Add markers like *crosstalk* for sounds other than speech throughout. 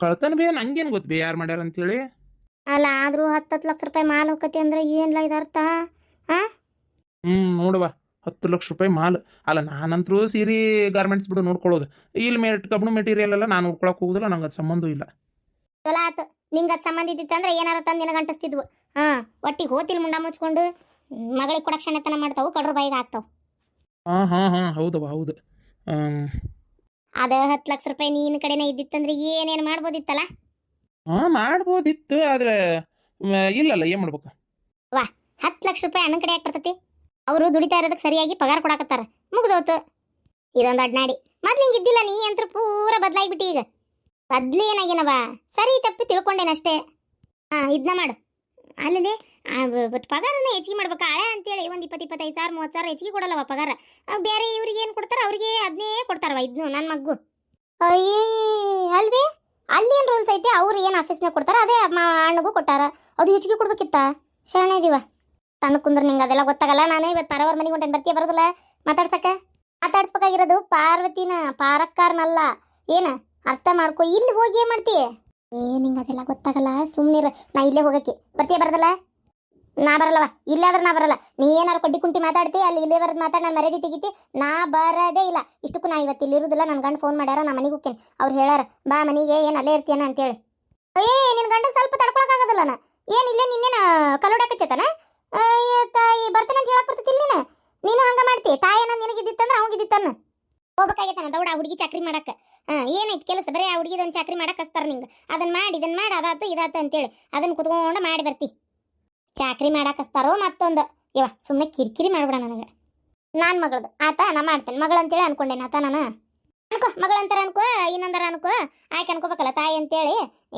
ಕಳ್ತನ ಬೇ ನಂಗೇನು ಗೊತ್ತು ಬೇ ಯಾರು ಮಾಡ್ಯಾರ ಅಂತೇಳಿ? ಅಲ್ಲ ಆದ್ರೂ ಹತ್ತು ಹತ್ತು ಲಕ್ಷ ರೂಪಾಯಿ ಮಾಲ್ ಹೋಗತಿ ಅಂದ್ರೆ ಏನ್ಲ ಇದು ಅರ್ಥ? ಹಾಂ ಹ್ಞೂ ನೋಡುವ ಹತ್ತು ಲಕ್ಷ ರೂಪಾಯಿ ಮಾಲ್. ಅಲ್ಲ ನಾನಂತರೂ ಸೀರೆ ಗಾರ್ಮೆಂಟ್ಸ್ ಬಿಡು ನೋಡ್ಕೊಳ್ಳೋದು. ಇಲ್ಲಿ ಮೇಟ್ ಕಬ್ಬಣ ಮೆಟೀರಿಯಲ್ ಎಲ್ಲ ನಾನು ನೋಡ್ಕೊಳಕ್ಕೆ ಹೋಗುದಿಲ್ಲ ನಂಗೆ ಅದು ಸಂಬಂಧ ಇಲ್ಲ. ಚಲೋ ಆತು. ನಿಂಗೆ ಅದು ಸಂಬಂಧ ಇದ್ದಿತ್ತಂದ್ರೆ ಏನಾರ ತಂದು ನಿನಗೆ ಅಂಟಿಸ್ತಿದ್ವು. ಹಾ ಒಟ್ಟಿಗೆ ಹೋತಿಲ್ ಮುಂಡ ಮುಚ್ಕೊಂಡು ಮಗಳಿಗೆ ಕೊಡಕ್ಕೆ ಕ್ಷಣತನ ಮಾಡ್ತಾವು ಕಡ್ರ ಬಾಯಿಗೆ ಹಾಕ್ತಾವು. ಹಾ ಹಾ ಹಾ ಹೌದವ ಹೌದು. ಆಮ್, ಅದ ಹತ್ತು ಲಕ್ಷ ರೂಪಾಯಿ ನೀನ್ ಕಡೆನೇ ಇದ್ದಿತ್ತಂದ್ರೆ ಏನೇನ್ ಮಾಡ್ಬೋದಿತ್ತಲ್ಲ? ಹಾ ಮಾಡ್ಬೋದಿತ್ತು ಆದರೆ ಇಲ್ಲಲ್ಲ ಏನ್ ಮಾಡ್ಬೇಕು? ಹತ್ತು ಲಕ್ಷ ರೂಪಾಯಿ ಅಣ್ಣ ಕಡೆ ಯಾಕೆ ಬರ್ತೈತಿ? ಅವರು ದುಡಿತಾ ಇರೋದಕ್ಕೆ ಸರಿಯಾಗಿ ಪಗಾರ ಕೊಡಾಕತ್ತಾರ. ಮುಗ್ದೋತು. ಇದೊಂದು ಅಡ್ನಾಡಿ. ಮೊದ್ಲು ಹಿಂಗೆ ಇದ್ದಿಲ್ಲ ನೀ ಅಂತ ಪೂರ ಬದಲಾಗ್ಬಿಟ್ಟಿ ಈಗ. ಬದ್ಲಿ ಏನಾಗಿನವ ಸರಿ ತಪ್ಪಿ ತಿಳ್ಕೊಂಡೇನಷ್ಟೇ. ಹಾ ಇದನ್ನ ಮಾಡು. ಅಲ್ಲಿ ಬಟ್ ಪಗಾರನ ಹೆಚ್ಚಿಗೆ ಮಾಡ್ಬೇಕು. ಹಳೆ ಅಂತೇಳಿ ಒಂದು ಇಪ್ಪತ್ತು ಇಪ್ಪತ್ತೈದು ಸಾವಿರ, ಮೂವತ್ತು ಸಾವಿರ ಹೆಚ್ಚಿಗೆ ಕೊಡಲ್ಲವ ಪಗಾರ. ಬೇರೆ ಇವ್ರಿಗೆ ಏನು ಕೊಡ್ತಾರೆ ಅವ್ರಿಗೆ ಅದನ್ನೇ ಕೊಡ್ತಾರವ ಇದನ್ನು ನನ್ನ ಮಗ್ಗು. ಅಯ್ಯೇ, ಅಲ್ವೇ? ಅಲ್ಲಿ ಏನು ರೂಲ್ಸ್ ಐತೆ? ಅವ್ರು ಏನು ಆಫೀಸ್ನಾಗ ಕೊಡ್ತಾರೆ ಅದೇ ಅಣ್ಣಗೂ ಕೊಟ್ಟಾರ. ಅದು ಹೆಚ್ಚಿಗೆ ಕೊಡ್ಬೇಕಿತ್ತ? ಶರಣ ಇದೀವ ತಣ್ಣ ಕುಂದ್ರ ನಿಂಗೆ ಅದೆಲ್ಲ ಗೊತ್ತಾಗಲ್ಲ. ನಾನು ಇವತ್ತು ಪರವರ ಮನೆಗೆ ಹೊಂಟೇನು. ಬರ್ತೀಯ, ಬರೋದಿಲ್ಲ? ಮಾತಾಡ್ಸಕ್ಕ? ಮಾತಾಡ್ಸ್ಬೇಕಾಗಿರೋದು ಪಾರ್ವತಿನ, ಪಾರಕ್ಕಾರ್ನಲ್ಲ. ಏನು? ಅರ್ಥ ಮಾಡ್ಕೊ. ಇಲ್ಲಿ ಹೋಗಿ ಏನು ಮಾಡ್ತೀಯ? ಏ ನಿಂಗೆ ಅದೆಲ್ಲ ಗೊತ್ತಾಗಲ್ಲ ಸುಮ್ಮನಿರ ನಾ ಇಲ್ಲೇ ಹೋಗಕ್ಕೆ. ಬರ್ತೀಯ, ಬರದಲ್ಲ? ನಾ ಬರಲ್ಲವ. ಇಲ್ಲಾದ್ರೆ ನಾ ಬರಲ್ಲ. ನೀ ಏನಾರು ಕೊಡ್ಡಿ ಕುಂಟಿ ಮಾತಾಡ್ತಿ, ಅಲ್ಲಿ ಇಲ್ಲೇ ಬರೋದು ಮಾತಾಡಿ, ನಾನು ಮರ್ಯಾದೆ ತೆಗಿತಿ, ನಾ ಬರೋದೇ ಇಲ್ಲ. ಇಷ್ಟಕ್ಕೂ ನಾ ಇವತ್ತು ಇಲ್ಲಿ ನನ್ನ ಗಂಡ ಫೋನ್ ಮಾಡ್ಯಾರ, ನಾ ಮನೆಗೆ ಹೋಗ್ತೇನೆ ಅವ್ರು ಹೇಳಾರ ಬಾ ಮನೆಗೆ, ಏನು ಅಲ್ಲೇ ಇರ್ತೀಯನ? ಅಂತೇಳಿ ಏ ನಿನ್ನ ಗಂಡ ಸ್ವಲ್ಪ ತಡ್ಕೊಳಕ್ಕಾಗೋದಿಲ್ಲ ನಾ ಏನು ಇಲ್ಲೇ ನಿನ್ನೇನ ಚೇತನ ತಾಯಿ, ಬರ್ತೇನೆ ಅಂತ ಹೇಳಕ್ಕೆ ಬರ್ತೈತಿಲ್ಲ ನೀನು. ನೀನು ಹಂಗೆ ಮಾಡ್ತಿ. ತಾಯಿ ಅನ್ನೋದು ನಿನಗಿದ್ದಿತ್ತಂದ್ರೆ ಅವಂಗಿದ್ದಿತ್ತನ್ನ. ಹೋಗ್ಬೇಕಾಗೈತನ ದೌಡ ಹುಡುಗಿ ಚಾಕ್ರಿ ಮಾಡಕ್ಕೆ. ಏನೈತೆ ಕೆಲಸ? ಬರೀ ಆ ಹುಡುಗಿದೊಂದು ಚಾಕ್ರಿ ಮಾಡಕ್ಕೆ ಹಚ್ತಾರ ನಿಂಗೆ. ಅದನ್ನ ಮಾಡಿ ಇದನ್ನ ಮಾಡಿ, ಅದಾತು, ಇದಾತು ಅಂತೇಳಿ. ಅದನ್ನ ಕುತ್ಕೊಂಡು ಮಾಡಿ ಬರ್ತಿ. ಚಾಕ್ರಿ ಮಾಡಕ್ಕೆ ಹಚ್ತಾರೋ ಮತ್ತೊಂದು. ಇವ ಸುಮ್ಮನೆ ಕಿರಿಕಿರಿ ಮಾಡ್ಬೇಡ ನನಗೆ. ನಾನು ಮಗಳದು. ಆತ, ನಾ ಮಾಡ್ತೇನೆ. ಮಗಳು ಅಂತೇಳಿ ಅನ್ಕೊಂಡೇನೆ ಆತ ನಾನು. ಅನ್ಕೋ ಮಗಳಂತಾರ ಅನ್ಕೋ, ಇನ್ನೊಂದರ ಅನ್ಕೋ. ಆಯ್ಕೆ ಅನ್ಕೋಬೇಕಲ್ಲ ತಾಯಿ ಅಂತೇಳಿ.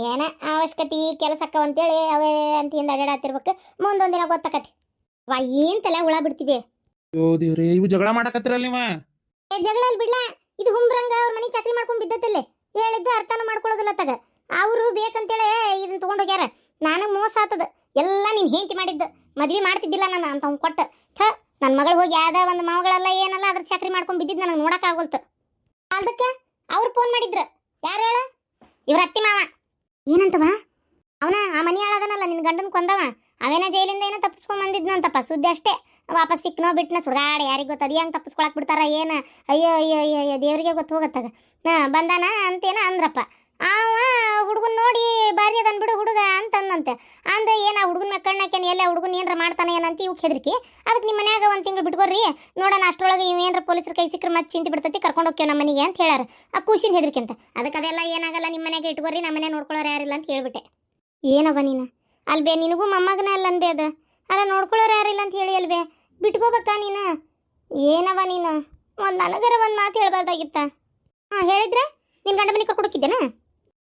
ಏನ ಅವಶ್ಯಕತೆ ಈ ಕೆಲಸಕ್ಕ ಅಂತೇಳಿ ಅವೇ ಅಂತ ಹಿಂದೆ ಅಡ್ಯಾಡತ್ತಿರ್ಬೇಕು ಮುಂದೊಂದಿನ ದಿನ ಗೊತ್ತಾಕತಿ. ವಾ, ಏನ್ ತಲೆ ಹುಳ ಬಿಡ್ತೀವಿ ಇವು ಜಗಳ ಮಾಡಕತ್ತಿರಲ್ಲ ನೀವ? ಏ ಜಗಳ ಅಲ್ಲಿ ಬಿಡ್ಲಾ, ಇದು ಹುಂಬ್ರಂಗ ಅವ್ರ ಮನೆ ಚಾಕ್ರಿ ಮಾಡ್ಕೊಂಡ್ ಬಿದ್ದತ್ತಲ್ಲೇ ಹೇಳಿದ್ದ ಅರ್ಥನೂ ಮಾಡ್ಕೊಳ್ಳೋದಿಲ್ಲ ತಗ. ಅವರು ಬೇಕಂತೇಳಿ ಇದನ್ನ ತಗೊಂಡೋಗ್ಯಾರ. ನಾನು ಮೋಸ ಆತದ. ಎಲ್ಲ ನೀನ್ ಹೆಂಡತಿ ಮಾಡಿದ್ದು. ಮದ್ವಿ ಮಾಡ್ತಿದ್ದಿಲ್ಲ ನಾನು ಅಂತ ಅವ್ನು ಕೊಟ್ಟ. ಥ ನನ್ನ ಮಗಳು ಹೋಗಿ ಯಾವ್ದ ಒಂದು ಮಾವಗಳೆಲ್ಲ ಏನಲ್ಲ ಅದ್ರ ಚಾಕ್ರಿ ಮಾಡ್ಕೊಂಡ್ ಬಿದ್ದಿದ್ದು ನನಗೆ ನೋಡಕ್ ಆಗೋಲ್ತು. ಅದಕ್ಕೆ ಅವ್ರು ಫೋನ್ ಮಾಡಿದ್ರು. ಯಾರು ಹೇಳ? ಇವ್ರ ಅತ್ತಿ ಮಾವ. ಏನಂತವ? ಅವನ, ಆ ಮನಿ ಆಳದನಲ್ಲ ನಿನ್ನ ಗಂಡನ ಕೊಂದವ. ಅವೇನ ಜೈಲಿಂದ ಏನೋ ತಪ್ಪಿಸ್ಕೊಂಡ್ ಬಂದಿದ್ನಂತಪ್ಪ. ಸುದ್ದಿ ಅಷ್ಟೇ. ವಾಪಸ್ ಸಿಕ್ನೋ ಬಿಟ್ನ ಸುಡಾಡ ಯಾರಿಗೆ ಗೊತ್ತು? ಅದು ಹೆಂಗೆ ತಪ್ಪಿಸ್ಕೊಳಕ್ ಬಿಡ್ತಾರ ಏನು? ಅಯ್ಯೋ ಅಯ್ಯೋ ಅಯ್ಯೋ ದೇವ್ರಿಗೆ ಗೊತ್ತು ಹೋಗತ್ತಾಗ ಹಾಂ, ಬಂದಾನ ಅಂತೇನ ಅಂದ್ರಪ್ಪ. ಅವ ಹುಡುಗನ್ ನೋಡಿ ಬಾರಿ ಅದನ್ ಬಿಡು ಹುಡುಗ ಅಂತ ಅಂದಂತೆ ಅಂದ ಆ ಹುಡುಗನ ಮೆಕ್ಕಣ್ಣಕ್ಕೇನು ಎಲ್ಲ ಹುಡುಗನ ಏನ್ರ ಮಾಡ್ತಾನೆ ಏನಂತ ಇವು ಹೆದರಿಕೆ? ಅದಕ್ಕೆ ನಿಮ್ಮ ಮನ್ಯಾಗ ಒಂದು ತಿಂಗಳು ಬಿಟ್ಕೋರಿ ನೋಡೋಣ ಅಷ್ಟರೊಳಗೆ ಇವು ಏನ್ರ ಪೊಲೀಸರ ಕೈ ಸಿಕ್ಕರೆ ಮತ್ತೆ ಚಿಂತೆ ಬಿಡ್ತೈತಿ, ಕರ್ಕೊಂಡು ಹೋಗ್ತೇವೆ ನಮ್ಮ ಮನೆಗೆ ಅಂತ ಹೇಳ್ಯಾರ. ಆ ಖುಷಿನ ಹೆದರಿಕೆ ಅಂತ. ಅದಕ್ಕೆ ಅದೆಲ್ಲ ಏನಾಗಲ್ಲ ನಿಮ್ಮ ಮನೆಗೆ ಇಟ್ಕೋರಿ ನಮ್ಮ ಮನೆ ನೋಡ್ಕೊಳ್ಳೋರು ಯಾರಿಲ್ಲ ಅಂತ ಹೇಳ್ಬಿಟ್ಟೆ. ಏನವ ನೀನು? ಅಲ್ಬೇ, ನಿನಗೂ ಮೊಮ್ಮಗನ ಅಲ್ಲ ಅಂದೆ ಅದು. ಅಲ್ಲ, ನೋಡ್ಕೊಳ್ಳೋರು ಯಾರಿಲ್ಲ ಅಂತ ಹೇಳಿ ಅಲ್ಬೇ. ಬಿಟ್ಕೋಬೇಕಾ ನೀನು? ಏನವ ನೀನು? ಒಂದು ನನಗರ ಒಂದು ಮಾತು ಹೇಳ್ಬಾರ್ದಾಗಿತ್ತ. ಹಾಂ, ಹೇಳಿದ್ರೆ ನಿನ್ನ ಗಂಡ ಮನೆ ಕರ್ಕೊಂಡು ಹೋಗಿದ್ದೇನ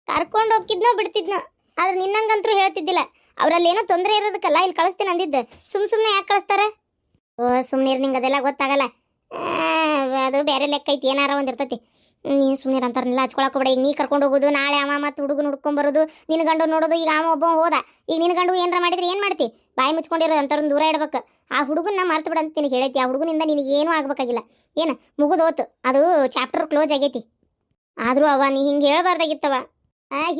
ಕರ್ಕೊಂಡು ಹೋಗ್ತಿದ್ನೋ ಬಿಡ್ತಿದ್ನೋ? ಆದ್ರೆ ನಿನ್ನಂಗಂತರೂ ಹೇಳ್ತಿದ್ದಿಲ್ಲ. ಅವರಲ್ಲಿ ಏನೋ ತೊಂದರೆ ಇರೋದಕ್ಕಲ್ಲ, ಇಲ್ಲಿ ಕಳಿಸ್ತೀನಿ ಅಂದಿದ್ದೆ. ಸುಮ್ ಸುಮ್ಮನೆ ಯಾಕೆ ಕಳಿಸ್ತಾರೆ? ಓ ಸುಮ್ಮನೆ ನಿಂಗೆ ಅದೆಲ್ಲ ಗೊತ್ತಾಗಲ್ಲ. ಅದು ಬೇರೆ ಲೆಕ್ಕ ಐತಿ, ಏನಾರ ಒಂದು ಇರ್ತೈತಿ. ನೀನು ಸುಮ್ಮನೆ ಅಂತಾರನ್ನೆಲ್ಲ ಹಚ್ಕೊಳಕ್ ಹೋಗ್ಬೇಡ. ಈಗ ನೀ ಕರ್ಕೊಂಡು ಹೋಗೋದು, ನಾಳೆ ಅವ ಮತ್ತು ಹುಡುಗನ ಬರೋದು ನಿನ್ನ ಗಂಡು ನೋಡೋದು, ಈಗ ಅವ ಒಬ್ಬ ಹೋದ. ಈಗ ನಿನ್ನ ಗಂಡು ಏನಾರ ಮಾಡಿದ್ರೆ ಏನು ಮಾಡ್ತಿ? ಬಾಯಿ ಮುಚ್ಕೊಂಡಿರೋ ಅಂತಾರ ದೂರ ಇಡ್ಬೇಕು. ಆ ಹುಡುಗನ್ನ ಮರ್ತು ಬಿಡ ಅಂತ ನಿನಗೆ ಹೇಳೈತಿ. ಆ ಹುಡುಗನಿಂದ ನಿನಗೆ ಏನೂ ಆಗ್ಬೇಕಾಗಿಲ್ಲ. ಏನು ಮುಗಿದೋತು ಅದು ಚಾಪ್ಟರ್ ಕ್ಲೋಸ್ ಆಗೈತಿ. ಆದರೂ ಅವ, ನೀ ಹಿಂಗೆ ಹೇಳ್ಬಾರ್ದಾಗಿತ್ತವ.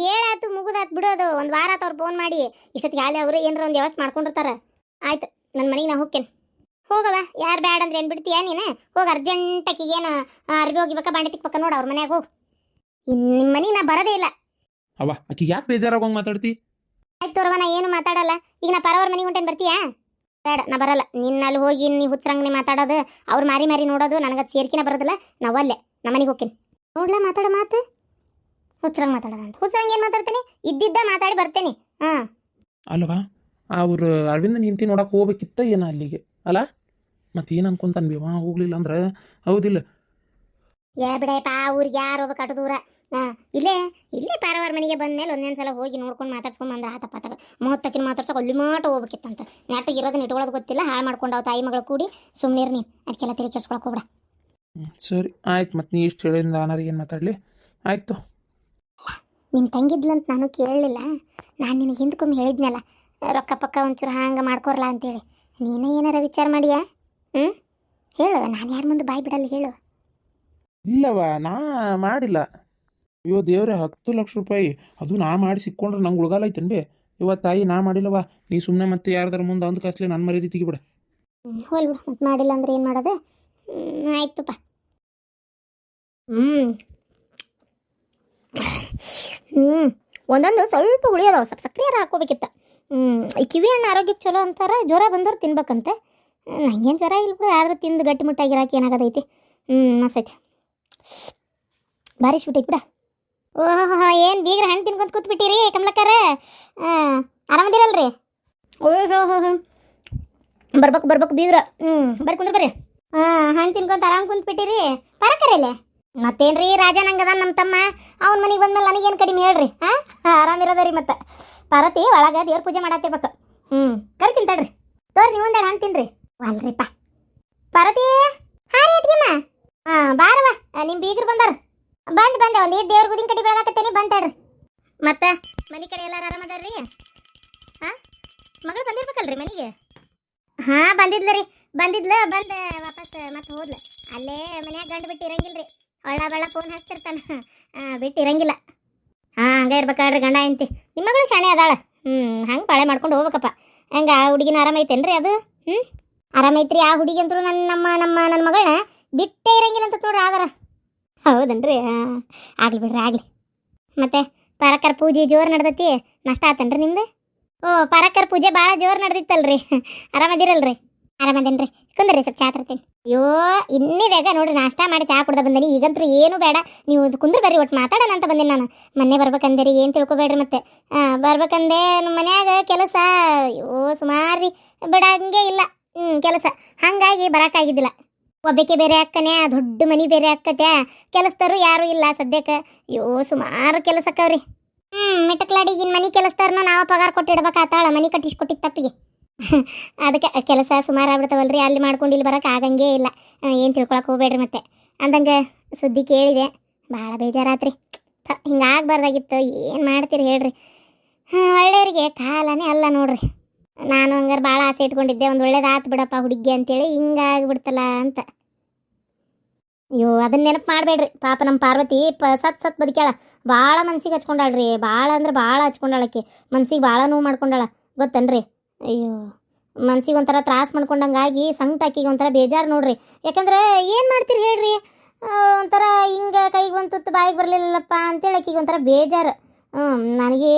ಹೇಳಾತು, ಮುಗುದಾತು ಬಿಡೋದು ಒಂದು ವಾರ ಆತು ಅವ್ರು ಫೋನ್ ಮಾಡಿ. ಇಷ್ಟೊತ್ತಿಗೆ ಹಾಲೆ ಅವರು ಏನರ ಒಂದು ವ್ಯವಸ್ಥೆ ಮಾಡ್ಕೊಂಡಿರ್ತಾರ. ಆಯ್ತು ನನ್ನ ಮನೆಗೆ ನಾ ಹೋಗ್ತೇನೆ. ಹೋಗವ ಯಾರು ಬ್ಯಾಡ ಅಂದ್ರೆ ಏನು ಬಿಡ್ತೀಯಾ ನೀನು? ಹೋಗಿ ಅರ್ಜೆಂಟಾಗಿ ಏನು ಅರ್ಬಿ ಹೋಗಿಬೇಕಾ ಬಾಂಡೆ ಪಕ್ಕ ನೋಡು ಅವ್ರ ಮನ್ಯಾಗ ಹೋಗು. ನಿಮ್ಮ ಮನೆಗೆ ನಾ ಬರೋದೇ ಇಲ್ಲ. ಅವ ಅಕ್ಕಿ ಯಾಕೆ ಬೇಜಾರಾಗೋಂಗ್ ಮಾತಾಡ್ತಿ? ಆಯ್ತು ತೋರವ ನಾ ಏನು ಮಾತಾಡಲ್ಲ. ಈಗ ನಾ ಪರವರ ಮನೆಗೆ ಹೊಂಟೇನು ಬರ್ತೀಯಾ? ಬೇಡ ನಾ ಬರಲ್ಲ. ನಿನ್ನ ಅಲ್ಲಿ ಹೋಗಿ ನೀ ಹುಚ್ಚರಂಗನೆ ಮಾತಾಡೋದು ಅವ್ರು ಮಾರಿ ಮಾರಿ ನೋಡೋದು ನನಗೆ ಅದು ಸೇರ್ಕಿನ ಬರೋದಿಲ್ಲ. ನಾವಲ್ಲೇ ನಮ್ಮ ಮನೆಗೆ ಹೋಗ್ತೀನಿ. ನೋಡ್ಲಾ ಮಾತಾಡೋ ಮಾತು. ಹುಚ್ಚರಂಗೆ ಮಾತಾಡೋದು ಅಂತ. ಹುಚ್ಚರಂಗ್ ಏನು ಮಾತಾಡ್ತೀನಿ? ಇದ್ದಿದ್ದ ಮಾತಾಡಿ ಬರ್ತೇನೆ. ಹಾಂ. ಅಲ್ವಾ? ಅವ್ರು ಅರವಿಂದ ನಿಂತಿ ನೋಡಕ್ಕೆ ಹೋಗ್ಬೇಕಿತ್ತ ಏನ ಅಲ್ಲಿಗೆ ಅಲ್ಲ ಮತ್ತೇನು ಅನ್ಕೊಂತಾನ ವಿವಾಹ ಹೋಗ್ಲಿಲ್ಲ ಅಂದ್ರೆ? ಹೌದಿಲ್ಲ. ಏ ಬಿಡಪ್ಪ ಊರಿಗೆ ಯಾರು ಹೋಗ್ಬೇಕು ಅటు ದೂರ ಇಲ್ಲೇ ಇಲ್ಲೇ ಪಾರವಾರ ಮನೆಗೆ ಬಂದ್ಮೇಲೆ ಒಂದೊಂದು ಸಲ ಹೋಗಿ ನೋಡ್ಕೊಂಡು ಮಾತಾಡ್ಸ್ಕೊಂಡ್ ಬಂದ್ರೆ ಆತಪ್ಪ ಆತಾಗ. ಮೂವತ್ತಕ್ಕಿನ ಮಾತಾಡ್ಸೋಕೆ ಅಲ್ಲಿ ಮಾಟ ಹೋಗ್ಬೇಕಿತ್ತಂತ. ನೆಟ್ಟಿಗೆ ಇರೋದನ್ನ ಇಟ್ಕೊಳ್ಳೋದು ಗೊತ್ತಿಲ್ಲ ಹಾಳು ಮಾಡ್ಕೊಂಡು ಅವು ತಾಯಿ ಮಗಳು ಕೂಡಿ ಸುಮ್ಮನೆ ನೀನು. ಅದಕ್ಕೆಲ್ಲ ತಲೆ ಕೆಡ್ಸ್ಕೊಳಕ್ ಹೋಗ್ಬೇಡ. ಹ್ಮ್, ಸರಿ ಆಯ್ತು ಮತ್ತೆ ನೀ ಇಷ್ಟು ಹೇಳಿದ ಏನು ಮಾತಾಡಲಿ? ಆಯ್ತು. ನಿಮ್ಮ ತಂಗಿದ್ಲಂತ ನಾನು ಕೇಳಲಿಲ್ಲ. ನಾನು ನಿನಗೆ ಹಿಂದಕ್ಕೊಮ್ಮೆ ಹೇಳಿದ್ನಲ್ಲ ರೊಕ್ಕ ಪಕ್ಕ ಒಂಚೂರು ಹಂಗೆ ಮಾಡ್ಕೊರ್ಲ ಅಂತೇಳಿ. ನೀನೇ ಏನಾರ ವಿಚಾರ ಮಾಡಿಯಾ? ಹ್ಞೂ ಹೇಳು ನಾನು ಯಾರ ಮುಂದೆ ಬಾಯಿ ಬಿಡಲ್ಲ ಹೇಳು. ಇಲ್ಲವ ನಾ ಮಾಡಿಲ್ಲ. ಅಯ್ಯೋ ದೇವ್ರೆ ಹತ್ತು ಲಕ್ಷ ರೂಪಾಯಿ. ಅದು ನಾ ಮಾಡಿ ಸಿಕ್ಕೊಂಡ್ರೆ ನಂಗೆ ಉಳ್ಗಾಲ ಐತೇನು ಬೇ ಇವತ್ತು ತಾಯಿ ನಾ ಮಾಡಿಲ್ಲವ ನೀ ಸುಮ್ಮನೆ ಮತ್ತೆ ಯಾರ್ದಾರ ಮುಂದೆ ಅಂದ್ ಕಾಸ್ಲಿ ನನ್ನ ಮರ್ಯಾದೆ ತೆಗಿಬಿಡ. ಹೋಲ್ ಬಿಡು. ಮತ್ತೆ ಮಾಡಿಲ್ಲ ಅಂದ್ರೆ ಏನು ಮಾಡೋದು? ಹ್ಮ್, ಆಯ್ತಪ್ಪ ಹ್ಞೂ ಹ್ಞೂ ಒಂದೊಂದು ಸ್ವಲ್ಪ ಹುಳಿ ಅದಾವ. ಸ್ವಲ್ಪ ಸಕ್ರಿಯಾರ ಹಾಕೋಬೇಕಿತ್ತ ಹ್ಞೂ ಈ ಕಿವಿ ಹಣ್ಣು ಆರೋಗ್ಯಕ್ಕೆ ಚಲೋ ಅಂತಾರೆ ಜ್ವರ ಬಂದವ್ರು ತಿನ್ಬೇಕಂತೆ. ನಂಗೇನು ಜ್ವರ ಇಲ್ಲ ಬಿಡು, ಆದರೂ ತಿಂದು ಗಟ್ಟಿಮುಟ್ಟಾಗಿರಾಕಿ ಏನಾಗದೈತಿ. ಹ್ಞೂ ಮಸ್ತೈತಿ ಭಾರಿ ಶೂಟ್ ಐತಿ ಬಿಡ. ಓಹೋ ಏನು ಬೀಗ್ರ ಹಣ್ಣು ತಿನ್ಕೊಂತ ಕೂತ್ಬಿಟ್ಟಿರಿ, ಕಮಲಕ್ಕಾರ? ಹಾಂ ಆರಾಮದಿರಲ್ರಿ? ಓಹೋ ಹೋ ಹೋ ಬರ್ಬೇಕು ಬರ್ಬೇಕು ಬೀಗ್ರ. ಹ್ಞೂ ಬರ್ರಿ ಕುಂದ್ರ ಬರ್ರಿ. ಹಾಂ ಹಣ್ಣು ತಿನ್ಕೊಂತ ಆರಾಮ್ ಕುಂತ್ಬಿಟ್ಟಿರಿ. ಪರಕರಲ್ಲೇ ಮತ್ತೇನ್ರಿ ರಾಜ ನಂಗದ ನಮ್ಮ ತಮ್ಮ? ಅವ್ನ ಮನೆಗೆ ಬಂದ್ಮೇಲೆ ನನಗೇನು ಕಡಿಮೆ ಹೇಳ್ರಿ ಹಾಂ ಆರಾಮಿರೋದರಿ ಮತ್ತೆ. ಪಾರ್ವತಿ, ಒಳಗೆ ದೇವ್ರ ಪೂಜೆ ಮಾಡತ್ತಿರ್ಬೇಕು ಹ್ಞೂ ಕರಿತೀನಿ ತಿಂತಾಳ್ರಿ ತೋರಿ ನೀವು ಒಂದೆರಡು ಹಣ್ಣು ತಿನ್ರಿ. ಅಲ್ರಿಪ್ಪ ಪಾರ್ವತಿ ಹಾಂ ರೀ ಅದ್ಗಿಮ್ಮ ಹಾಂ ಬಾರವ ನಿಮ್ಮ ಬೀಗರು ಬಂದಾರ ಬಂದ್, ಬಂದ, ಒಂದ್ ಏಟ್ ದೇವ್ರ ಗುದಿನ ಕಡೆ ಬೆಳಗಾಕತ್ತೇನಿ, ಬಂದ್ ತಡ್ರಿ. ಮತ್ತೆ, ಮನೆ ಕಡೆ ಎಲ್ಲಾರು ಆರಾಮದಾರ್ರಿ ಹಾಂ ಮಗಳು ಬಂದಿರ್ಬೇಕಲ್ರಿ ಮನೆಗೆ? ಹಾ, ಬಂದಿದ್ಲ ರೀ. ಬಂದಿದ್ಲ, ಬಂದ, ವಾಪಸ್ ಮತ್ತೆ ಹೋದ್ಲ. ಅಲ್ಲೇ ಮನ್ಯಾಗ ಗಂಡ ಬಿಟ್ಟು ಇರಂಗಿಲ್ರಿ. ಒಳ್ಳ ಬಳ್ಳ ಫೋನ್ ಹಚ್ತಿರ್ತಾನ ಬಿಟ್ಟು ಇರಂಗಿಲ್ಲ. ಹಾ, ಹಂಗ ಇರ್ಬೇಕಾಡ್ರಿ ಗಂಡ ಎಂತಿ ನಿಮ್ಮ ಮಗಳು ಶಾಣೆ ಅದಾಳ. ಹ್ಮ್, ಹಂಗೆ ಬಾಳೆ ಮಾಡ್ಕೊಂಡು ಹೋಗ್ಬೇಕಪ್ಪ. ಹಂಗ ಹುಡುಗಿನ ಆರಾಮೈತೇನ್ರಿ ಅದು? ಹ್ಮ್? ಆರಾಮೈತ್ರಿ ಆ ಹುಡುಗಿ ಅಂತೂ ನನ್ನ ನಮ್ಮ ನಮ್ಮ ನನ್ನ ಮಗಳನ್ನ ಬಿಟ್ಟೇ ಇರಂಗಿಲ್ಲ ಅಂತ ನೋಡ್ರಿ ಆದರ ಹೌದನ್ರಿ? ಹಾಂ, ಆಗ್ಲಿ ಬಿಡ್ರಿ, ಆಗ್ಲಿ. ಮತ್ತೆ ಪರಕರ್ ಪೂಜೆ ಜೋರು ನಡ್ದತಿ, ನಷ್ಟ ಆತನ್ರಿ ನಿಮ್ದು? ಓ, ಪರಕರ್ ಪೂಜೆ ಭಾಳ ಜೋರು ನಡೆದಿತ್ತಲ್ರಿ, ಆರಾಮದಿರಲ್ರಿ? ಆರಾಮದೇನ್ರಿ? ಕುಂದ್ರಿ ಸ್ವಲ್ಪ ಚಾ ತರ್ತೀನಿ. ಅಯ್ಯೋ ಇನ್ನಿದಾಗ ನೋಡ್ರಿ, ನಾಷ್ಟ ಮಾಡಿ ಚಾ ಕುಡ್ದ ಬಂದನಿ ಈಗಂತೂ ಏನು ಬೇಡ. ನೀವು ಕುಂದ್ರ ಬರ್ರಿ ಒಟ್ಟು ಮಾತಾಡೋಣ ಅಂತ ಬಂದೀನಿ ನಾನು. ಮೊನ್ನೆ ಬರ್ಬೇಕಂದೇರಿ, ಏನು ತಿಳ್ಕೊಬೇಡ್ರಿ ಮತ್ತೆ. ಬರ್ಬೇಕಂದೆ ನಮ್ಮ ಮನ್ಯಾಗ ಕೆಲಸ. ಅಯ್ಯೋ ಸುಮಾರು ರೀ ಬಿಡಂಗೆ ಇಲ್ಲ. ಹ್ಞೂ ಕೆಲಸ. ಹಾಗಾಗಿ ಬರೋಕ್ಕಾಗಿದ್ದಿಲ್ಲ ಒಬ್ಬಕ್ಕೆ ಬೇರೆ ಅಕ್ಕನೇ ದೊಡ್ಡ ಮನಿ ಬೇರೆ ಅಕ್ಕತೆ. ಕೆಲಸದವರು ಯಾರು ಇಲ್ಲ ಸದ್ಯಕ್ಕೆ. ಅಯ್ಯೋ, ಸುಮಾರು ಕೆಲಸ ಅಕ್ಕವ್ರಿ ಹ್ಞೂ ಮೆಟಕ್ಲಾಡಿಗಿನ ಮನಿ ಕೆಲಸದವ್ರನ್ನ ನಾವು ಪಗಾರ ಕೊಟ್ಟು ಇಡ್ಬೇಕಾತಾಳ ಮನೆ ಕಟ್ಟಿಸ್ಕೊಟ್ಟಿದ್ದ ತಪ್ಪಿಗೆ. *laughs* ಅದಕ್ಕೆ ಕೆಲಸ ಸುಮಾರು ಆಗ್ಬಿಡ್ತಾವಲ್ರಿ. ಅಲ್ಲಿ ಮಾಡ್ಕೊಂಡು ಇಲ್ಲಿ ಬರೋಕೆ ಆಗಂಗೇ ಇಲ್ಲ. ಏನು ತಿಳ್ಕೊಳಕ್ಕೆ ಹೋಗ್ಬೇಡ್ರಿ ಮತ್ತೆ. ಅಂದಂಗೆ ಸುದ್ದಿ ಕೇಳಿದೆ. ಭಾಳ ಬೇಜಾರಾತ್ರಿ. ಹಿಂಗೆ ಆಗಬಾರದಾಗಿತ್ತು ಏನು ಮಾಡ್ತೀರಿ ಹೇಳ್ರಿ. ಹಾಂ, ಒಳ್ಳೆಯವರಿಗೆ ಕಾಲನೇ ಅಲ್ಲ ನೋಡ್ರಿ. ನಾನು ಹಂಗಾರೆ ಭಾಳ ಆಸೆ ಇಟ್ಕೊಂಡಿದ್ದೆ, ಒಂದು ಒಳ್ಳೇದಾತು ಬಿಡಪ್ಪ ಹುಡುಗಿ ಅಂತೇಳಿ, ಹಿಂಗಾಗ್ಬಿಡ್ತಲ್ಲ ಅಂತ. ಅಯ್ಯೋ ಅದನ್ನ ನೆನಪು ಮಾಡಬೇಡ್ರಿ. ಪಾಪ ನಮ್ಮ ಪಾರ್ವತಿ ಪ, ಸತ್ ಸತ್ ಬದುಕ್ಯಾಳ. ಭಾಳ ಮನ್ಸಿಗೆ ಹಚ್ಕೊಂಡಾಳ್ರಿ. ಭಾಳ ಅಂದ್ರೆ ಭಾಳ ಹಚ್ಕೊಂಡಾಳಕ್ಕೆ ಮನ್ಸಿಗೆ ಭಾಳ ನೋವು ಮಾಡ್ಕೊಂಡಾಳ. ಗೊತ್ತನ್ರಿ? ಅಯ್ಯೋ, ಮನ್ಸಿಗೆ ಒಂಥರ ತ್ರಾಸ ಮಾಡ್ಕೊಂಡಂಗಾಗಿ ಸಂಕಟ ಆಕಿಗೆ ಒಂಥರ ಬೇಜಾರು ನೋಡ್ರಿ. ಯಾಕಂದ್ರೆ ಏನು ಮಾಡ್ತೀರಿ ಹೇಳ್ರಿ? ಒಂಥರ ಹಿಂಗೆ ಕೈಗೆ ಒಂದು ತುತ್ತು ಬಾಯಿಗೆ ಬರಲಿಲ್ಲಪ್ಪ ಅಂತೇಳಿ ಆಕಿಗೆ ಒಂಥರ ಬೇಜಾರು. ಹ್ಞೂ ನನಗೆ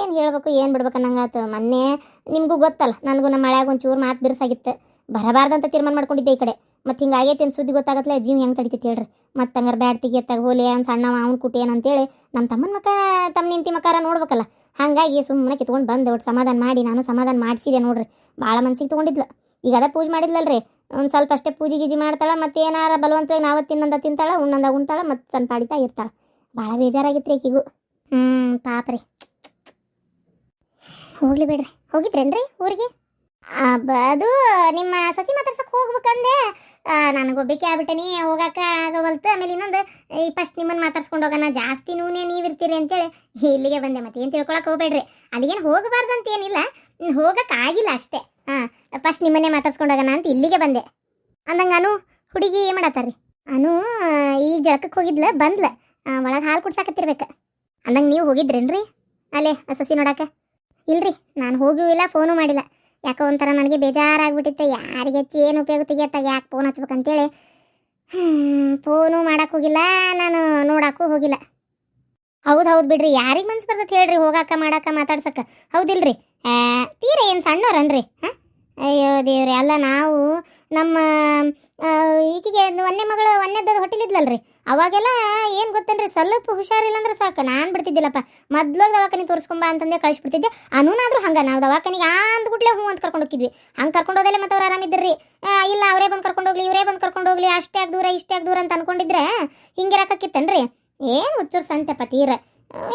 ಏನು ಹೇಳ್ಬೇಕು, ಏನು ಬಿಡ್ಬೇಕು ಅನ್ನಂಗಾತು. ಮೊನ್ನೆ ನಿಮಗೂ ಗೊತ್ತಲ್ಲ, ನನಗೂ ನಮ್ಮ ಮಳೆಯಾಗ ಒಂಚೂರು ಮಾತು ಬಿರ್ಸಾಗಿತ್ತು. ಬರಬಾರ್ದಂತ ತೀರ್ಮಾನ ಮಾಡ್ಕೊಂಡಿದ್ದೆ ಈ ಕಡೆ. ಮತ್ತು ಹಿಂಗೆ ಆಗೈತೆ ಅಂತ ಸುದ್ದಿ ಗೊತ್ತಾಗತ್ತಲ್ಲ ಜೀವ ಹೆಂಗೆ ತಡಿತೈತೆ ಹೇಳ್ರಿ. ಮತ್ತು ಹಂಗಾರ ಬ್ಯಾಡ್ ತೆಗಿಯತ್ತಾಗ ಹೋಲಿ, ಅವ್ನು ಸಣ್ಣವ, ಅವ್ನು ಕುಟಿ ಅಂತೇಳಿ ನಮ್ಮ ತಮ್ಮನ ಮಕ್ಕ ತಮ್ಮ ನಿಂತಿ ಮಕ್ಕಾರ ನೋಡ್ಬೇಕಲ್ಲ. ಹಾಗಾಗಿ ಸುಮ್ಮನೆ ಕಿತ್ಕೊಂಡು ಬಂದು ಒಟ್ಟು ಸಮಾಧಾನ ಮಾಡಿ, ನಾನು ಸಮಾಧಾನ ಮಾಡಿಸಿದೆ ನೋಡ್ರಿ. ಭಾಳ ಮನ್ಸಿಗೆ ತೊಗೊಂಡಿದ್ಲು. ಈಗ ಅದ ಪೂಜೆ ಮಾಡಿದ್ಲಲ್ರಿ. ಒಂದು ಸ್ವಲ್ಪ ಅಷ್ಟೇ ಪೂಜೆ ಗೀಜಿ ಮಾಡ್ತಾಳೆ, ಮತ್ತು ಏನಾರ ಬಲವಂತವಾಗಿ ನಾವತ್ತು ತಿನ್ನಂದ ತಿಂತಾಳ, ಉಣ್ಣಂದ ಉಣ್ತಾಳ, ಮತ್ತು ತನ್ನ ಪಾಡಿತಾ ಇರ್ತಾಳೆ. ಭಾಳ ಬೇಜಾರಾಗಿತ್ತು ರೀ ಆಕಿಗೂ ಹ್ಞೂ ಪಾಪ ರೀ ಹೋಗ್ಲಿ ಬಿಡ್ರಿ. ಹೋಗಿದ್ರೇನ್ರಿ ಊರಿಗೆ? ಅದು ನಿಮ್ಮ ಸಸಿ ಮಾತಾಡ್ಸಕ್ಕೆ ಹೋಗ್ಬೇಕಂದೆ. ನನಗೊಬ್ಬಿಕೆ ಆಗ್ಬಿಟ್ಟೇನಿ ಹೋಗಕ್ಕೆ ಆಗವಲ್ತು. ಆಮೇಲೆ ಇನ್ನೊಂದು, ಈ ಫಸ್ಟ್ ನಿಮ್ಮನ್ನು ಮಾತಾಡ್ಸ್ಕೊಂಡು ಹೋಗೋಣ. ಜಾಸ್ತಿ ನೂನೆ ನೀವಿರ್ತೀರಿ ಅಂತೇಳಿ ಇಲ್ಲಿಗೆ ಬಂದೆ. ಮತ್ತೆ ಏನು ತಿಳ್ಕೊಳಕ್ಕೆ ಹೋಗ್ಬೇಡ್ರಿ. ಅಲ್ಲಿಗೇನು ಹೋಗಬಾರ್ದು ಅಂತ ಏನಿಲ್ಲ ಹೋಗೋಕ್ಕಾಗಿಲ್ಲ ಅಷ್ಟೇ. ಹಾಂ ಫಸ್ಟ್ ನಿಮ್ಮನ್ನೇ ಮಾತಾಡ್ಸ್ಕೊಂಡು ಹೋಗೋಣ ಅಂತ ಇಲ್ಲಿಗೆ ಬಂದೆ. ಅಂದಂಗೆ ಅನು, ಹುಡುಗಿ ಏನು ಮಾಡತ್ತಾರ್ರಿ? ಅನು ಈ ಜಳಕಕ್ಕೆ ಹೋಗಿದ್ಲ, ಬಂದ್ಲ. ಒಳಗೆ ಹಾಲು ಕುಡ್ಸಾಕತ್ತಿರ್ಬೇಕು. ಅಂದಂಗೆ ನೀವು ಹೋಗಿದ್ರೇನ್ರಿ? ಅಲ್ಲೇ ಸಸಿ ನೋಡಕ್ಕೆ ಇಲ್ರಿ, ನಾನು ಹೋಗೂ ಇಲ್ಲ ಫೋನು ಮಾಡಿಲ್ಲ. ಯಾಕೋ ಒಂಥರ ನನಗೆ ಬೇಜಾರಾಗ್ಬಿಟ್ಟಿತ್ತೆ. ಯಾರಿಗೆ ಹಚ್ಚಿ ಏನು ಉಪಯೋಗ ತೆಗಿಯತ್ತಾಗ ಯಾಕೆ ಫೋನ್ ಹಚ್ಬೇಕಂತೇಳಿ. ಫೋನು ಮಾಡಕ್ಕೆ ಹೋಗಿಲ್ಲ, ನಾನು ನೋಡಕ್ಕೂ ಹೋಗಿಲ್ಲ. ಹೌದು ಹೌದು ಬಿಡ್ರಿ, ಯಾರಿಗೆ ಮನ್ಸು ಬರ್ತೈತೆ ಹೇಳ್ರಿ, ಹೋಗಾಕ, ಮಾಡಾಕ ಮಾತಾಡ್ಸಕ್ಕ ಹೌದಿಲ್ರಿ. ತೀರ ಏನು ಸಣ್ಣವ್ರನ್ರಿ ಹಾಂ? ಅಯ್ಯೋ ದೇವ್ರಿ, ಅಲ್ಲ ನಾವು ನಮ್ಮ ಈಕೆಗೆ ಒಂದೇ ಮಗಳು ಒಂದೇದದು ಹೊಟ್ಟಿಲಿದ್ಲಲ್ರಿ. ಅವಾಗೆಲ್ಲ ಏನು ಗೊತ್ತೇನ್ರಿ ಸ್ವಲ್ಪ ಹುಷಾರಿಲ್ಲ ಅಂದ್ರೆ ಸಾಕು. ನಾನು ಬಿಡ್ತಿದ್ದಿಲ್ಲಪ್ಪ. ಮೊದ್ಲು ದವಾಖಾನೆ ತೋರಿಸ್ಕೊಂಬ ಅಂತಂದೆ ಕಳಿಸ್ಬಿಡ್ತಿದ್ದೆ. ಅನೂನಾದ್ರೂ ಹಂಗೆ, ನಾವು ದವಾಖಾನೆಗೆ ಆ ಅಂದ್ಬಿಟ್ಲೆ ಹ್ಞೂ ಅಂತ ಕರ್ಕೊಂಡು ಹೋಗಿದ್ವಿ ಹಂಗೆ ಕರ್ಕೊಂಡು ಹೋದಲ್ಲೇ ಮತ್ತೆ ಅವ್ರು ಆರಾಮಿದ್ರಿ ಇಲ್ಲ, ಅವರೇ ಬಂದು ಕರ್ಕೊಂಡು ಹೋಗ್ಲಿ, ಇವರೇ ಬಂದು ಕರ್ಕೊಂಡು ಹೋಗ್ಲಿ, ಅಷ್ಟೇ ಆಗಿ ದೂರ, ಇಷ್ಟೇ ದೂರ ಅಂತ ಅನ್ಕೊಂಡಿದ್ರೆ ಹಿಂಗಿರಕ್ಕಿತ್ತನ್ರಿ ಏನು ಹುಚ್ಚೂರು ಸಂತೆಪ್ಪ ತೀರ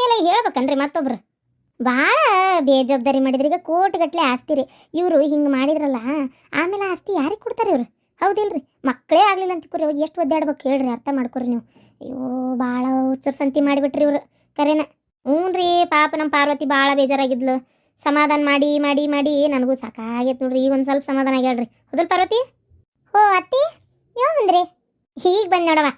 ಎಲ್ಲ ಹೇಳ್ಬೇಕನ್ರಿ ಮತ್ತೊಬ್ರು. ಭಾಳ ಬೇಜವಾಬ್ದಾರಿ ಮಾಡಿದ್ರಿ. ಈಗ ಕೋಟಿಗಟ್ಲೆ ಆಸ್ತಿ ರೀ. ಇವರು ಹಿಂಗೆ ಮಾಡಿದ್ರಲ್ಲ, ಆಮೇಲೆ ಆಸ್ತಿ ಯಾರಿಗೆ ಕೊಡ್ತಾರೆ ಇವರು? ಹೌದಿಲ್ರಿ. ಮಕ್ಕಳೇ ಆಗಲಿಲ್ಲ ಅಂತ ಇವಾಗ ಎಷ್ಟು ಒದ್ದಾಡ್ಬೇಕು ಹೇಳ್ರಿ, ಅರ್ಥ ಮಾಡ್ಕೊರಿ ನೀವು. ಅಯ್ಯೋ ಭಾಳ ಹುಚ್ಚರ್ ಸಂತಿ ಮಾಡಿಬಿಟ್ರಿ ಇವರು ಕರೆನ. ಹ್ಞೂ ರೀ, ಪಾಪ ನಮ್ಮ ಪಾರ್ವತಿ ಭಾಳ ಬೇಜಾರಾಗಿದ್ಲು. ಸಮಾಧಾನ ಮಾಡಿ ಮಾಡಿ ಮಾಡಿ, ನನಗೂ ಸಾಕಾಗೈತೆ ನೋಡ್ರಿ. ಈಗ ಒಂದು ಸ್ವಲ್ಪ ಸಮಾಧಾನ ಆಗ್ಯಾಳ್ರಿ. ಹೌದಲ್ ಪಾರ್ವತಿ? ಹೋ, ಅತ್ತಿ. ಯಾವ ಬಂದ್ರಿ ಹೀಗೆ ಬಂದು ನೋಡವ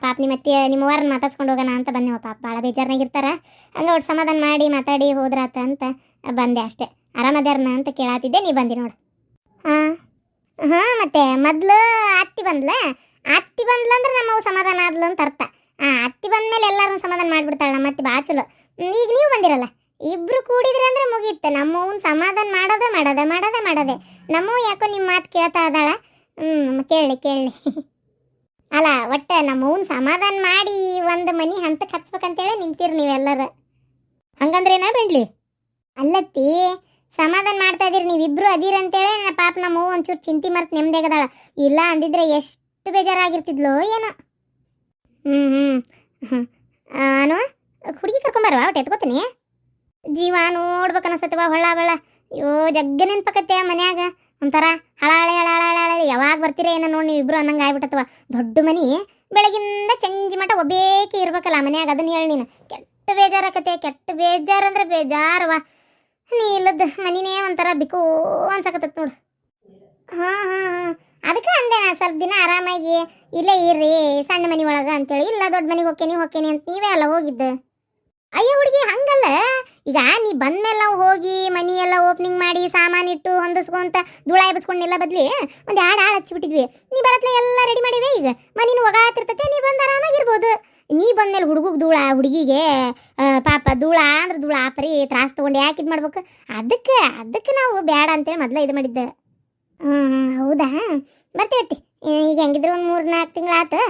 ಪಾಪ ನಿಮ್ಮ ಅತ್ತಿ ನಿಮ್ಮ ಅವ್ರನ್ನ ಮಾತಾಡ್ಸ್ಕೊಂಡು ಹೋಗೋಣ ಅಂತ ಬಂದೆವು ಪಾಪ ಭಾಳ ಬೇಜಾರ್ನಾಗಿರ್ತಾರೆ. ಹಂಗೆ ಒಟ್ಟು ಸಮಾಧಾನ ಮಾಡಿ ಮಾತಾಡಿ ಹೋದ್ರಾತ ಅಂತ ಬಂದೆ ಅಷ್ಟೇ. ಆರಾಮದಾರನ ಅಂತ ಕೇಳಾತಿದ್ದೆ. ನೀ ಬಂದಿ ನೋಡು. ಹಾಂ ಹಾಂ ಮತ್ತೆ ಮೊದ್ಲು ಅತ್ತಿ ಬಂದ್ಲ? ಅತ್ತಿ ಬಂದ್ಲ ಅಂದ್ರೆ ನಮ್ಮವು ಸಮಾಧಾನ ಆದ್ಲು ಅಂತ ಅರ್ಥ. ಹಾಂ ಅತ್ತಿ ಬಂದ್ಮೇಲೆ ಎಲ್ಲರೂ ಸಮಾಧಾನ ಮಾಡಿಬಿಡ್ತಾಳೆ ನಮ್ಮ ಅತ್ತಿ ಭಾಳ ಚಲೋ. ಈಗ ನೀವು ಬಂದಿರಲ್ಲ? ಇಬ್ರು ಕೂಡಿದ್ರೆ ಅಂದ್ರೆ ಮುಗೀತು. ನಮ್ಮವನ್ ಸಮಾಧಾನ ಮಾಡೋದೇ ಮಾಡೋದೆ ಮಾಡೋದೆ ಮಾಡೋದೆ. ನಮ್ಮವ್ ಯಾಕೋ ನಿಮ್ಮ ಮಾತು ಕೇಳ್ತಾ ಇದ್ದಾಳ? ಹ್ಞೂ ಕೇಳಿ ಕೇಳಿ *laughs* ಅಲ್ಲ, ಒಟ್ಟ ನಮ್ಮವ್ನ ಸಮಾಧಾನ ಮಾಡಿ ಒಂದು ಮನಿ ಹಂತಕ್ಕೆ ಹಚ್ಬೇಕಂತೇಳಿ ನಿಂತೀರಿ ನೀವೆಲ್ಲರ. ಹಂಗಂದ್ರೆ ಏನ ಬೆಂಡ್ಲಿ ಅಲ್ಲತ್ತಿ, ಸಮಾಧಾನ ಮಾಡ್ತಾ ಇದೀರಿ, ನೀವಿಬ್ರು ಅದೀರಂತೇಳಿ ನನ್ನ ಪಾಪ ನಮ್ಮ ಅವ್ವ ಒಂಚೂರು ಚಿಂತೆ ಮರ್ತು ನೆಮ್ಮದಿಗದಾಳ ಇಲ್ಲ ಅಂದಿದ್ರೆ ಎಷ್ಟು ಬೇಜಾರಾಗಿರ್ತಿದ್ಲೋ ಏನೋ. ಹ್ಞೂ ಹ್ಞೂ ನಾನು ಹುಡುಗಿ ಕರ್ಕೊಂಬರ್ವಾ ಒಟ್ಟು ಎತ್ಕೊತೀನಿ. ಜೀವ ನೋಡ್ಬೇಕು ಅನಸತ್ತವ ಹೊಳ್ಳ ಬಳ್ಳ ಅಯ್ಯೋ, ಜಗ್ಗ ನೆನ್ಪಕತ್ತೆ ಮನ್ಯಾಗ. ಒಂಥರ ಹಳಾಳೆ ಹಳಾಳೆ ಹಳಾಳೆ ಯಾವಾಗ ಬರ್ತೀರ ಏನೋ ನೋಡಿ ನೀವು ಇಬ್ರು ಅನ್ನಂಗೆ ಆಗ್ಬಿಟ್ಟತ್ವ. ದೊಡ್ಡ ಮನಿ, ಬೆಳಗಿಂದ ಚಂಜಿ ಮಠ ಒಬ್ಬೇಕಿ ಇರ್ಬೇಕಲ್ಲ ಮನ್ಯಾಗ, ಅದನ್ನ ಹೇಳಿ ನೀನು. ಕೆಟ್ಟ ಬೇಜಾರಾಕತ್ತೆ, ಕೆಟ್ಟ ಬೇಜಾರು ಅಂದ್ರೆ ಬೇಜಾರವ ನೀ ಇಲ್ಲದ ಮನಿನೇ ಒಂಥರ ಬಿಕೋ ಅನ್ಸಕತ್ತತ್ ನೋಡು. ಹಾಂ ಹಾಂ ಹಾಂ. ಅದಕ್ಕೆ ಅಂದೆ ನಾ ಸ್ವಲ್ಪ ದಿನ ಆರಾಮಾಗಿ, ಇಲ್ಲೇ ಇರ್ರಿ, ಸಣ್ಣ ಮನಿ ಒಳಗೆ ಅಂತೇಳಿ. ಇಲ್ಲ ದೊಡ್ಡ ಮನೆಗೆ ಹೋಗ್ತೇನೆ ಹೋಗ್ತೇನೆ ಅಂತ ನೀವೇ ಅಲ್ಲ ಹೋಗಿದ್ದು. ಅಯ್ಯೋ ಹುಡುಗಿ, ಹಂಗಲ್ಲ. ಈಗ ನೀ ಬಂದ್ಮೇಲೆ ನಾವು ಹೋಗಿ ಮನಿ ಎಲ್ಲ ಓಪನಿಂಗ್ ಮಾಡಿ ಸಾಮಾನು ಇಟ್ಟು ಹೊಂದಿಸ್ಕೊಂತ ಧೂಳ ಎಬ್ಸ್ಕೊಂಡೆಲ್ಲ ಬದ್ಲಿ ಒಂದು ಎರಡು ಹಾಳು ಹಚ್ಚಿಬಿಟ್ಟಿದ್ವಿ. ನೀ ಬರತ್ಲೆ ಎಲ್ಲ ರೆಡಿ ಮಾಡಿವೆ ಈಗ? ಮನಿನ ಒಗಾತಿರ್ತತೆ ನೀ ಬಂದು ಆರಾಮಾಗಿರ್ಬೋದು. ನೀ ಬಂದ್ಮೇಲೆ ಹುಡುಗಗೆ ಧೂಳ, ಹುಡುಗಿಗೆ ಪಾಪ ಧೂಳ ಅಂದ್ರೆ ಧೂಳ, ಪರಿ ತ್ರಾಸ ತೊಗೊಂಡು ಯಾಕೆ ಇದು ಮಾಡ್ಬೇಕು? ಅದಕ್ಕೆ ಅದಕ್ಕೆ ನಾವು ಬೇಡ ಅಂತೇಳಿ ಮೊದಲೇ ಇದು ಮಾಡಿದ್ದೆ. ಹೌದಾ? ಬರ್ತೇವೆ ಈಗ ಹೆಂಗಿದ್ರು ಒಂದು ಮೂರು ನಾಲ್ಕು ತಿಂಗಳಾತು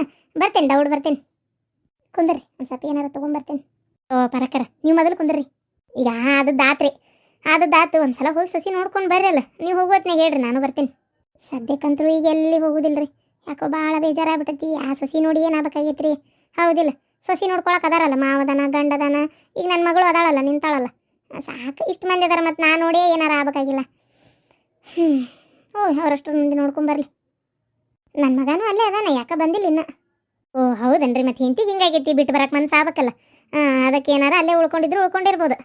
ಬರ್ತೇನೆ, ದೌಡ್ ಬರ್ತೇನೆ. ಕುಂದರ್ರಿ ಒಂದು ಸ್ವಲ್ಪ ಏನಾರು ತೊಗೊಂಬರ್ತೇನೆ ಓ, ಪರಕರ, ನೀವು ಮೊದಲು ಕುಂದ್ರಿ. ಈಗ ಅದು ದಾತ್ರಿ. ಅದು ದಾತು, ಒಂದ್ಸಲ ಹೋಗಿ ಸೊಸಿ ನೋಡ್ಕೊಂಡು ಬರ್ರಲ್ಲ. ನೀವು ಹೋಗೋತ್ನಾಗ ಹೇಳ್ರಿ, ನಾನು ಬರ್ತೀನಿ. ಸದ್ಯಕ್ಕಂತರೂ ಈಗ ಎಲ್ಲಿ ರೀ ಯಾಕೋ ಭಾಳ ಬೇಜಾರಾಗ್ಬಿಟ್ಟತಿ ಆ ಸೊಸಿ ನೋಡಿ ಏನಾಗಬೇಕಾಗೈತ್ರಿ? ಹೌದಿಲ್ಲ. ಸೊಸಿ ನೋಡ್ಕೊಳಕ್ಕೆ ಅದಾರಲ್ಲ, ಮಾವದನ, ಗಂಡದನ. ಈಗ ನನ್ನ ಮಗಳು ಅದಾಳಲ್ಲ, ನಿಂತಾಳಲ್ಲ. ಸಾಕು, ಇಷ್ಟು ಮಂದಿ ಅದಾರ ಮತ್ತು ನಾನು ನೋಡೇ ಏನಾರು ಆಗಬೇಕಾಗಿಲ್ಲ. ಹ್ಞೂ ಓ ಅವರಷ್ಟು ಮಂದಿ ನೋಡ್ಕೊಂಬರ್ಲಿ ನನ್ನ ಮಗನೂ ಅಲ್ಲೇ ಅದಾನ, ಯಾಕೆ ಬಂದಿಲ್ಲ ಇನ್ನ? ಓ, ಹೌದನ್ರಿ ಮತ್ತೆ ಹೆಂಡತಿಗೆ ಹಿಂಗಾಗೈತಿ ಬಿಟ್ಟು ಬರಕ್ಕೆ ಮನ್ಸು ಆಗ್ಬೇಕಲ್ಲ. ಅದಕ್ಕೆ ಏನಾರ ಅಲ್ಲೇ ಉಳ್ಕೊಂಡಿದ್ರು ಉಳ್ಕೊಂಡಿರ್ಬೋದು.